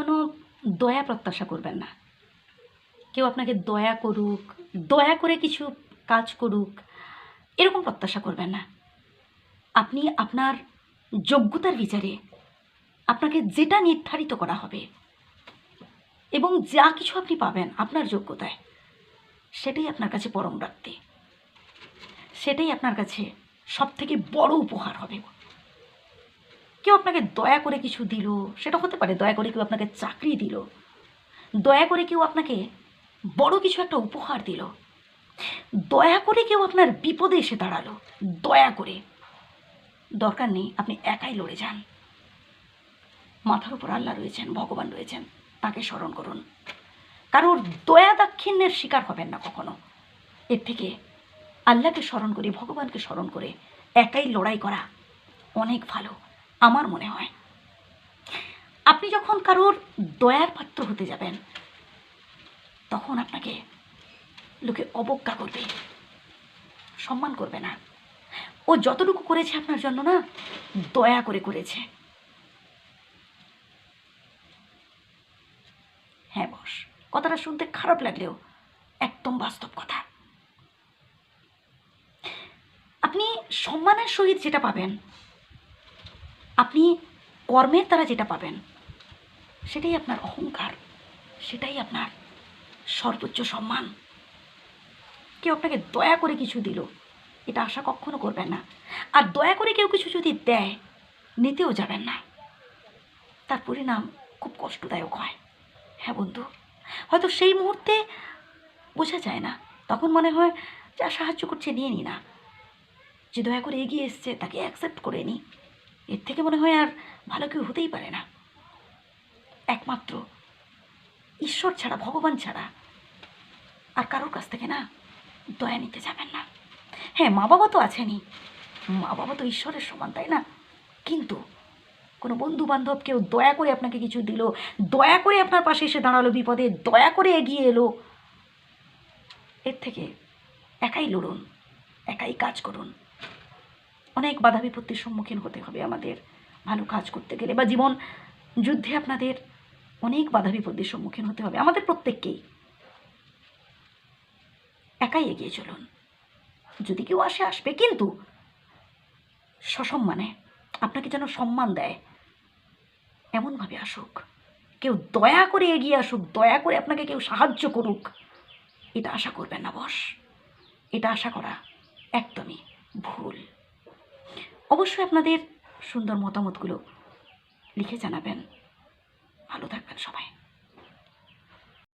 কখনো দয়া প্রত্যাশা করবেন না। কেউ আপনাকে দয়া করুক, দয়া করে কিছু কাজ করুক, এরকম প্রত্যাশা করবেন না। আপনি আপনার যোগ্যতার বিচারে আপনাকে যেটা নির্ধারিত করা হবে এবং যা কিছু আপনি পাবেন আপনার যোগ্যতায়, সেটাই আপনার কাছে পরম রাখতে সেটাই আপনার কাছে সব থেকে বড় উপহার হবে। কেউ আপনাকে দয়া করে কিছু দিল, সেটা হতে পারে দয়া করে কেউ আপনাকে চাকরি দিল, দয়া করে কেউ আপনাকে বড় কিছু একটা উপহার দিল, দয়া করে কেউ আপনার বিপদে এসে দাঁড়াল, দয়া করে। দরকার নেই, আপনি একাই লড়ে যান। মাথার উপর আল্লাহ রয়েছেন, ভগবান রয়েছেন, তাকে স্মরণ করুন। কারোর দয়া দাক্ষিণ্যের শিকার হবেন না কখনো। এর থেকে আল্লাহকে স্মরণ করে, ভগবানকে স্মরণ করে একাই লড়াই করা অনেক ভালো। আমার মনে হয়। আপনি যখন কারোর দয়ার পাত্র হতে যাবেন, তখন আপনাকে লোকে অবজ্ঞা করবে, সম্মান করবে না। ও যতটুকু করেছে আপনার জন্য না, দয়া করে করেছে। হ্যাঁ বস, কথাটা শুনতে খারাপ লাগলেও একদম বাস্তব কথা। আপনি সম্মানের সহিত যেটা পাবেন আপনি কর্মের দ্বারা যেটা পাবেন, সেটাই আপনার অহংকার, সেটাই আপনার সর্বোচ্চ সম্মান। কেউ আপনাকে দয়া করে কিছু দিল, এটা আশা কখনো করবেন না। আর দয়া করে কেউ কিছু যদি দেয়, নিতেও যাবেন না। তার পরিণাম খুব কষ্টদায়ক হয়। হ্যাঁ বন্ধু, হয়তো সেই মুহূর্তে বোঝা যায় না, তখন মনে হয় যা সাহায্য করছে নিয়ে নি না। যে দয়া করে এগিয়ে এসছে, তাকে অ্যাকসেপ্ট করে নি। এর থেকে মনে হয় আর ভালো কেউ হতেই পারে না। একমাত্র ঈশ্বর ছাড়া, ভগবান ছাড়া আর কারোর কাছ থেকে না দয়া নিতে যাবেন না। হ্যাঁ মা বাবা তো আছেনই। মা বাবা তো ঈশ্বরের সমান, তাই না? কিন্তু কোনো বন্ধু বান্ধব কেউ দয়া করে আপনাকে কিছু দিল, দয়া করে আপনার পাশে এসে দাঁড়াল বিপদে, দয়া করে এগিয়ে এলো। এর থেকে একাই লড়ুন, একাই কাজ করুন। অনেক বাধা বিপত্তির সম্মুখীন হতে হবে আমাদের ভালো কাজ করতে গেলে বা জীবন যুদ্ধে আপনাদের অনেক বাধা বিপত্তির সম্মুখীন হতে হবে আমাদের প্রত্যেককেই। একাই এগিয়ে চলুন। যদি কেউ আসে, আসবে, কিন্তু সসম্মানে আপনাকে যেন সম্মান দেয়, এমনভাবে আসুক। কেউ দয়া করে এগিয়ে আসুক, দয়া করে আপনাকে কেউ সাহায্য করুক, এটা আশা করবেন না বস। এটা আশা করা একদমই ভুল। অবশ্যই আপনাদের সুন্দর মতামতগুলো লিখে জানাবেন। ভালো থাকবেন সবাই।